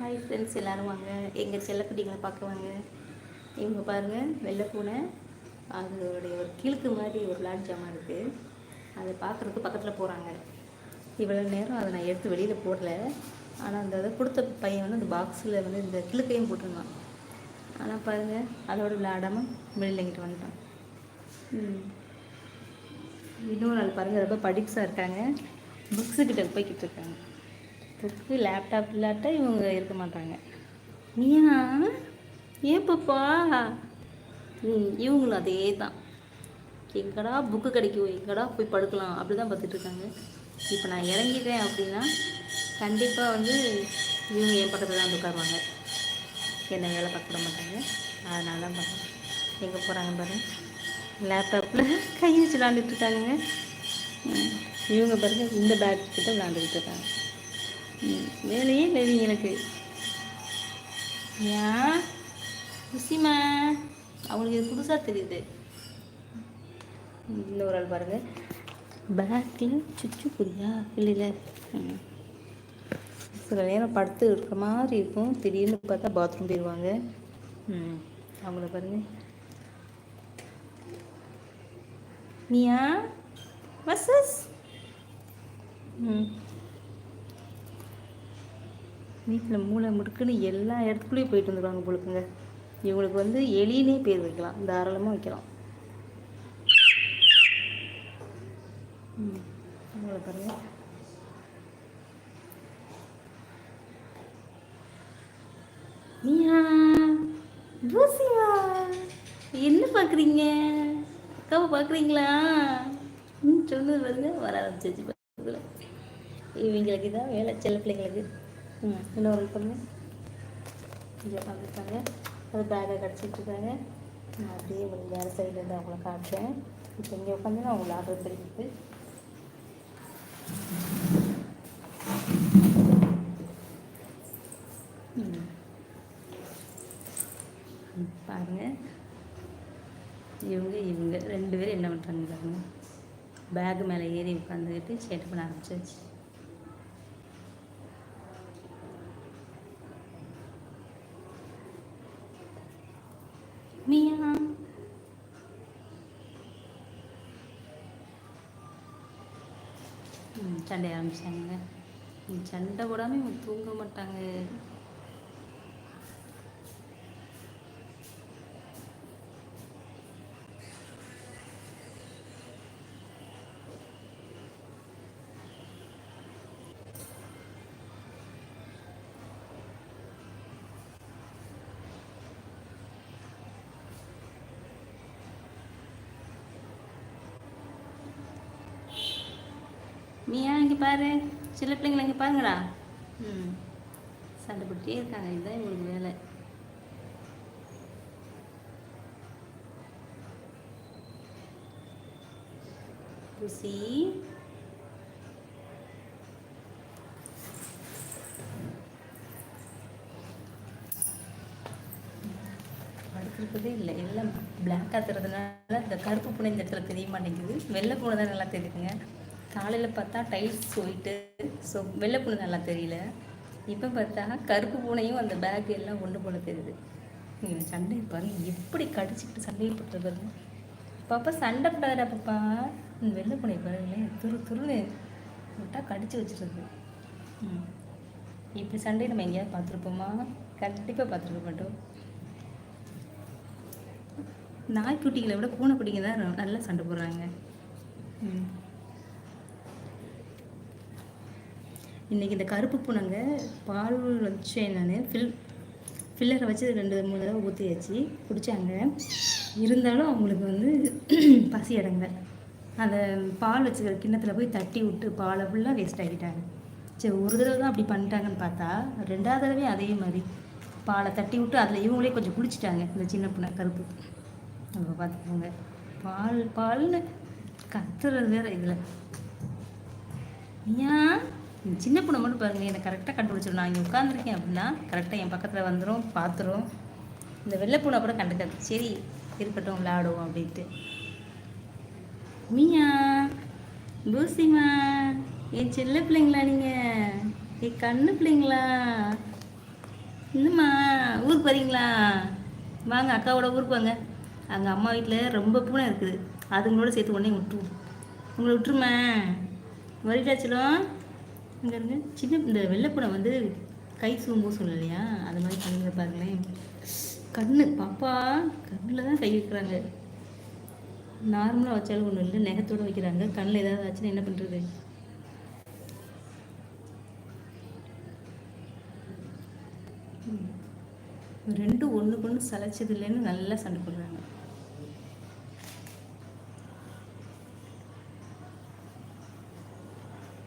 Hi friends எல்லோரும் வாங்க. எங்கள் செல்லக்குட்டிகளை பார்க்க வாங்க. இவங்க பாருங்கள் வெள்ளை பூனை. அதோடைய ஒரு கிழக்கு மாதிரி ஒரு லாட் ஜாமான் இருக்குது அதை பார்க்குறதுக்கு பக்கத்தில் போகிறாங்க இவ்வளோ நேரம் அதை நான் எடுத்து வெளியில் போடல. ஆனால் அந்த இதை கொடுத்த பையன் வந்து அந்த பாக்ஸில் வந்து இந்த கிழக்கையும் போட்டிருந்தான். ஆனால் பாருங்கள் அதோட விளையாடாமல் வெளியில் எங்கிட்ட வந்துட்டான். இன்னொரு நாள் பாருங்கள் ரொம்ப படிப்ஸாக இருக்காங்க. புக்ஸுக்கிட்ட போய்கிட்டு இருக்காங்க. புக்கு லேப்டாப் இல்லாட்டா இவங்க இருக்க மாட்டாங்க. நீயா ஏன் பாப்பா? ம் இவங்களும் அதே தான் எங்கடா புக்கு கிடைக்கும் எங்கடா போய் படுக்கலாம் அப்படி தான் பார்த்துட்ருக்காங்க இப்போ நான் இறங்கிட்டேன் அப்படின்னா கண்டிப்பாக வந்து இவங்க என் பக்கத்தில் தான் உட்காருவாங்க. என்ன வேலை பார்க்க விட மாட்டாங்க. அதனால தான் பார்க்குறேன் எங்கே போகிறாங்க பாருங்க லேப்டாப்பில் கை வச்சு விளாண்டுட்டு இருக்காங்க இவங்க பாருங்கள் இந்த பேக் கிட்ட விளாண்டுக்கிட்டு இருக்காங்க. வேலையே இல்லை எனக்கு. ஏன் குசிமா அவங்களுக்கு இது புதுசாக தெரியுது. இன்னொரு ஆள் பாருங்க. பேக்கில் சுச்சு புரியா? இல்லைல்ல. சில நேரம் படுத்து இருக்கிற மாதிரி இருக்கும். திடீர்னு பார்த்தா பாத்ரூம் போயிடுவாங்க ம். அவங்கள பாருங்க. நீயா? வசஸ்? ம். வீட்டில் மூளை முடுக்குன்னு எல்லா இடத்துக்குள்ளேயும் போயிட்டு வந்துடுவாங்க பொழுதுங்க இவங்களுக்கு வந்து எலினே பேர் வைக்கலாம். தாராளமாக வைக்கலாம். ம் நீயா? என்ன பார்க்குறீங்க அக்காவை பார்க்குறீங்களா ம் சொன்னது பாருங்க. வர ஆரம்பிச்சிச்சு இவங்களுக்கு தான் வேலை செல்ல பிள்ளைங்களுக்கு. ம் ரோல் பண்ணுங்க. இங்கே உட்காந்துருக்காங்க அது பேக்கை கிடச்சிட்ருக்காங்க. நான் அப்படியே உங்களுக்கு வேறு சைட்லேருந்து அவங்கள காட்டுறேன் இப்போ இங்கே உட்காந்து நான் அவங்கள ஆர்டர் பண்ணிட்டு பாருங்க. இவங்க இவங்க ரெண்டு பேரும் என்ன பண்ணுறாங்க பாருங்க. பேக் மேலே ஏறி உட்காந்துக்கிட்டு சேட்டை பண்ண ஆரம்பிச்சாச்சு மியா ம், சண்டை ஆரம்பிச்சாங்க ம், சண்டை போடாமல் இவங்க தூங்க மாட்டாங்க மியா இங்கே பாரு. சில பிள்ளைங்களை இங்கே பாருங்கடா. ம். சண்டை போட்டுட்டே இருக்காங்க. இதுதான் இவங்களுக்கு வேலை. ருசி. படுத்துருக்கதே இல்லை. எல்லாம் பிளாக்காக தரதுனால இந்த கருப்பு பூனை இந்த இடத்துல தெரிய மாட்டேங்குது. வெள்ளை பூனை தான் நல்லா தெரியுதுங்க. காலையில் பார்த்தா டைல்ஸ் போயிட்டு ஸோ வெள்ளை பூனை நல்லா தெரியல. இப்போ பார்த்தா கருப்பு பூனையும் அந்த பேக் எல்லாம் ஒன்று போல தெரியுது. நீங்கள் சண்டை பாருங்க எப்படி கடிச்சிக்கிட்டு சண்டையை போட்டு பாருங்க. பாப்பா சண்டை போடாதடா பாப்பா. இந்த வெள்ளை பூனை பாருங்களேன் துரு துருன்னு விட்டால் கடிச்சு வச்சிருக்கு ம். இப்படி சண்டையை நம்ம எங்கேயாவது பார்த்துருப்போமா? கண்டிப்பாக பார்த்துருக்க மாட்டோம். நாய்க்குட்டிகளை விட பூனைக்குட்டிங்க தான் நல்லா சண்டை போடுறாங்க. ம். இன்றைக்கி இந்த கருப்பு பூனைங்க பால் வச்சேன் நான். ஃபில் ஃபில்லரை வச்சு ரெண்டு மூணு தடவை ஊற்றியாச்சு குடித்தாங்க இருந்தாலும் அவங்களுக்கு வந்து பசி அடங்கல. அந்த பால் வச்சுக்கிற கிண்ணத்தில் போய் தட்டி விட்டு பாலை ஃபுல்லாக வேஸ்ட் ஆகிட்டாங்க சரி ஒரு தடவை தான் அப்படி பண்ணிட்டாங்கன்னு பார்த்தா ரெண்டாவது தடவையும் அதே மாதிரி. பாலை தட்டி விட்டு அதில் இவங்களே கொஞ்சம் குடிச்சிட்டாங்க இந்த சின்ன பூனை கருப்பு. நம்ம பார்த்துக்கோங்க பால் பால்னு கத்துறது வேற இதில். ஏன்? சின்ன பொண்ணு மட்டும் பாருங்க என்னை கரெக்டாக கண்டுபிடிச்சிடும் நான் இங்கே உட்காந்துருக்கேன் அப்படின்னா கரெக்டாக என் பக்கத்தில் வந்துடும் பார்த்துரும் இந்த வெள்ளை பூனை கூட கண்டுக்காது. சரி இருக்கட்டும் விளையாடுவோம் அப்படின்ட்டு. மீயா பூசிமா என் செல்ல பிள்ளைங்களா நீங்கள் என் கண்ணு பிள்ளைங்களா? என்னம்மா ஊருக்கு வரீங்களா வாங்க அக்காவோட ஊருக்கு வாங்க. அங்கே அம்மா வீட்டில் ரொம்ப பூனை இருக்குது. அதுங்களோட சேர்த்து உடனே விட்டுருவோம். உங்களை விட்டுருமா? வரிட்டாச்சலும் இங்கே இருங்க சின்ன இந்த வெள்ளைப்பூனை வந்து கை சூம்பு இல்லையா அது மாதிரி பண்ணுங்க பாருங்களேன். கண்ணு பாப்பா கண்ணில் தான் கை வைக்கிறாங்க. நார்மலாக வச்சாலும் ஒன்றும் இல்லை நெகத்தோடு வைக்கிறாங்க. கண்ணில் ஏதாவது ஆச்சுன்னா என்ன பண்ணுறது ரெண்டும் ஒன்றுக்கு ஒன்று சளைச்சது இல்லைன்னு நல்லா சண்டை போடுறாங்க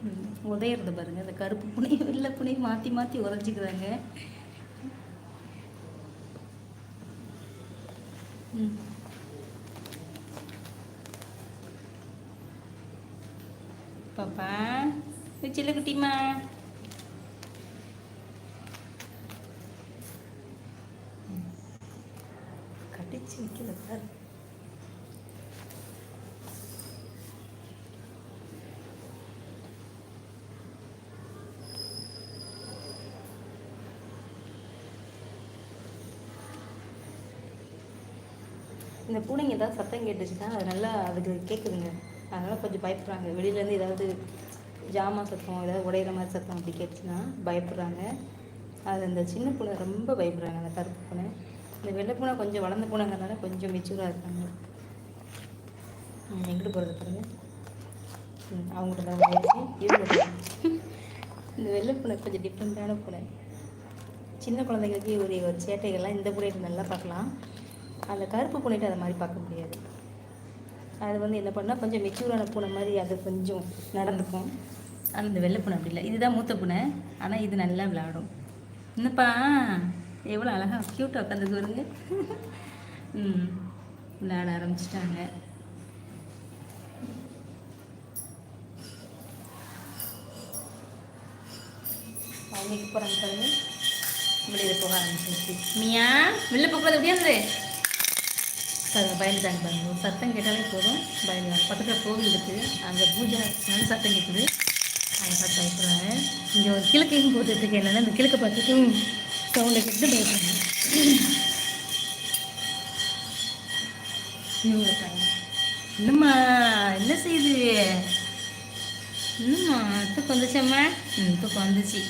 ம், உதையறது பாருங்க. இந்த கருப்பு புனையும் வெள்ளை புனையும் மாற்றி மாற்றி உதச்சிக்கிறாங்க ம். பாப்பா சில்லுக்குட்டிம்மா குட்டிமா கடிச்சு நிற்கிது பாரு இந்த பூனைங்க ஏதாவது சத்தம் கேட்டுச்சுன்னா அது நல்லா அதுக்கு கேட்குதுங்க அதனால் கொஞ்சம் பயப்படுறாங்க. வெளியிலேருந்து ஏதாவது ஜாமான் சத்தம் ஏதாவது உடையிற மாதிரி சத்தம் அப்படி கேட்டுச்சுன்னா பயப்படுறாங்க. அது அந்த சின்ன பூனை ரொம்ப பயப்படுறாங்க அந்த கருப்பு பூனை. இந்த வெள்ளை பூனை கொஞ்சம் வளர்ந்த பூனைங்கிறதுனால கொஞ்சம் மெச்சூராக இருக்காங்க. எங்கிட்டு போகிறது பாருங்க. ம், அவங்கள்ட்ட தான் இவங்க இந்த வெள்ளை பூனை கொஞ்சம் டிஃப்ரெண்ட்டான பூனை. சின்ன குழந்தைங்களுக்கு ஒரு ஒரு சேட்டைகள்லாம் இந்த பூனைகிட்ட நல்லா பார்க்கலாம். அந்த கருப்பு பூனைகிட்ட அதை மாதிரி பார்க்க முடியாது. அது வந்து என்ன பண்ணால் கொஞ்சம் மெச்சூரான பூனை மாதிரி அது கொஞ்சம் நடந்துக்கும். ஆனால் இந்த வெள்ளை பூனை அப்படி இல்லை. இதுதான் மூத்த பூனை. ஆனால் இது நல்லா விளையாடும் என்னப்பா? எவ்வளோ அழகாக க்யூட்டாக உட்காந்துக்கு வருங்க ம். விளையாட ஆரம்பிச்சிட்டாங்க. போகிறாங்க பாருங்க. வெளியில் போக ஆரம்பிச்சிருச்சு. மியா வெளில போகக்கூடாது பாருங்க பயந்துட்டாங்க பாருங்க. ஒரு சத்தம் கேட்டாலே போதும். பயந்துட்டாங்க பக்கத்தில் கோவில் இருக்குது. அங்கே பூஜை நல்ல சத்தம் கேட்குது. அவங்க பார்த்து பயப்படுறாங்க இங்கே ஒரு கிழக்கையும் போட்டுருக்கு என்னென்னா இந்த கிழக்கை பார்த்துட்டு சவுண்டை கேட்டு பயப்படுறாங்க என்னம்மா என்ன செய்யுது என்னம்மா தூக்கம் வந்துச்சம்மா ம் தூக்கம் வந்துச்சு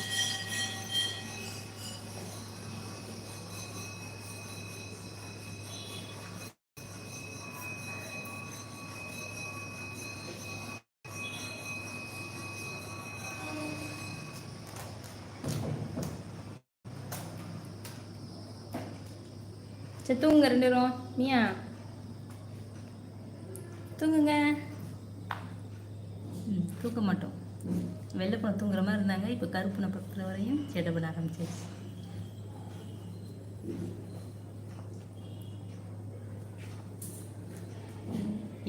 தூங்குங்க ரெண்டு பேரும். மியா தூங்குங்க. ம் தூக்க மாட்டோம். வெள்ளை தூங்குற மாதிரி இருந்தாங்க. இப்போ கருப்பு பக்கத்தில் வரையும் சேட்டை பண்ண ஆரம்பிச்சிருச்சு.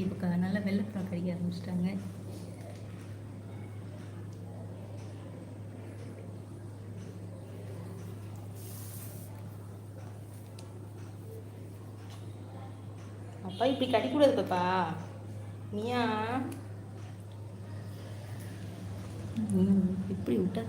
இப்போ நல்லா வெள்ளை பூனை கடிக்க ஆரம்பிச்சிட்டாங்க. அப்பா இப்படி கடிக்கூடாது பாப்பா. நீயா? இப்படி விட்டா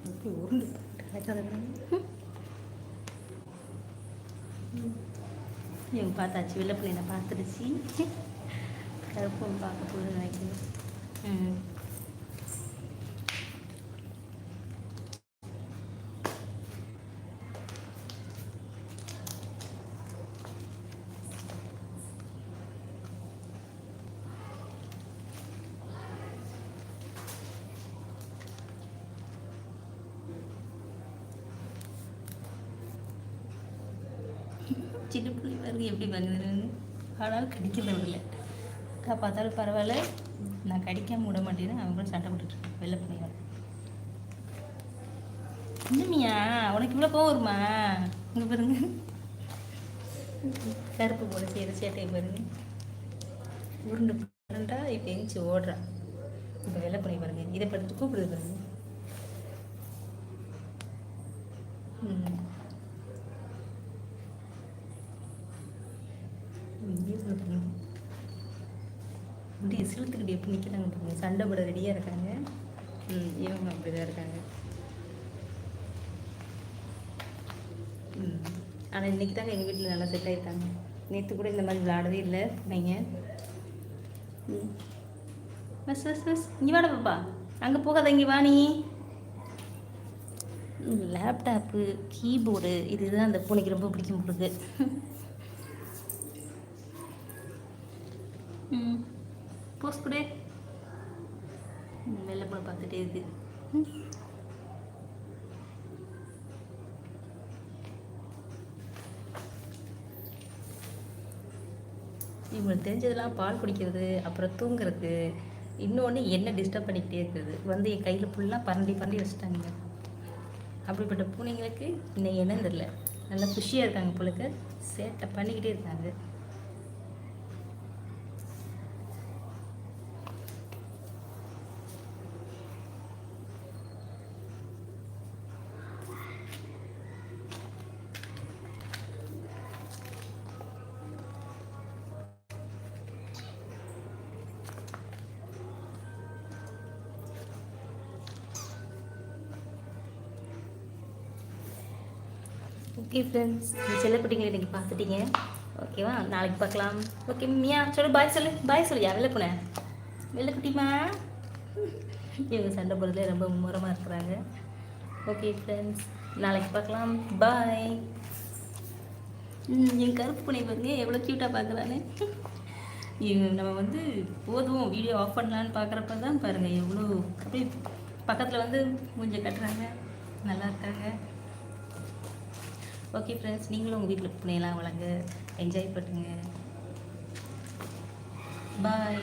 இப்படி உருண்டு. கிடைக்காது பார்த்தாச்சு வெள்ளை பிள்ளைங்க பார்த்துடுச்சு. கருப்பும் பார்க்க போகிறேன் நினைக்கிறேன் ம் சின்ன பிள்ளை பாருங்க எப்படி பண்ணுதுன்னு ஆனாலும் கடிக்க விடல அக்கா பார்த்தாலும் பரவாயில்ல. நான் கடிக்காம விட மாட்டேன்னு அவங்களும் சண்டை போட்டுட்ருக்கேன் வெள்ளை பிள்ளைங்க இன்னுமியா உனக்கு இவ்வளோ கோவம் வருமா? இங்கே பாருங்க. கருப்பு போல செய்கிற சேட்டையை பாருங்க. உருண்டு ரெண்டா இப்போ எந்திச்சு ஓடுறா. இப்போ வெள்ளை பண்ணி பாருங்க இதை படுத்து கூப்பிடுது பாருங்க ம். ம், இவங்க பாருங்க. இப்படி எப்படி நிற்கிறாங்க பாருங்க. சண்டை போட ரெடியாக இருக்காங்க. ம் இவங்க அப்படிதான் இருக்காங்க. ம் ஆனால் இன்றைக்கி தாங்க எங்கள் வீட்டில் நல்லா செட் ஆகிட்டாங்க நேற்று கூட இந்த மாதிரி விளாடவே இல்லை நீங்கள் ம். பஸ் பஸ் பஸ் இங்கே வாடா பாப்பா. அங்கே போகாத இங்கே வா நீ. லேப்டாப்பு கீபோர்டு இதுதான் அந்த பூனைக்கு ரொம்ப பிடிக்கும் உங்களுக்கு ம். போஸ் கொடு. ம், வெள்ளை பூனை பார்த்துட்டே இருக்கு. இவங்களுக்கு தெரிஞ்சதெல்லாம் பால் குடிக்கிறது அப்புறம் தூங்குறது இன்னொன்று என்ன டிஸ்டர்ப் பண்ணிக்கிட்டே இருக்கிறது. வந்து என் கையில் ஃபுல்லாக பரண்டி பரண்டி வச்சுட்டாங்க. அப்படிப்பட்ட பூனைங்களுக்கு இன்னைக்கு என்னன்னு தெரில நல்லா குஷியாக இருக்காங்க பிள்ளைக்கு சேட்டை பண்ணிக்கிட்டே இருக்காங்க. ஓகே ஃப்ரெண்ட்ஸ் இந்த செல்லக்குட்டிங்களை இன்றைக்கி பார்த்துட்டீங்க. ஓகேவா நாளைக்கு பார்க்கலாம். ஓகே மியா சொல்லு பாய் சொல்லு. பாய் சொல்லியா வெளில போனேன் வெளில குட்டிமா? இவங்க சண்டை போடுறதுல ரொம்ப மும்முரமாக இருக்கிறாங்க. ஓகே ஃப்ரெண்ட்ஸ் நாளைக்கு பார்க்கலாம். பாய் என் கருப்பு புனை பாருங்க. எவ்வளோ க்யூட்டாக பார்க்குறானே. இவங்க நம்ம வந்து போதும். வீடியோ ஆஃப் பண்ணலான்னு பார்க்குறப்ப தான் பாருங்கள் எவ்வளோ அப்படியே பக்கத்தில் வந்து மூஞ்ச கட்டுறாங்க. நல்லா இருக்காங்க. ஓகே ஃப்ரெண்ட்ஸ் நீங்களும் உங்கள் வீட்டில் புனையெல்லாம் வளங்க என்ஜாய் பண்ணுங்க. பாய்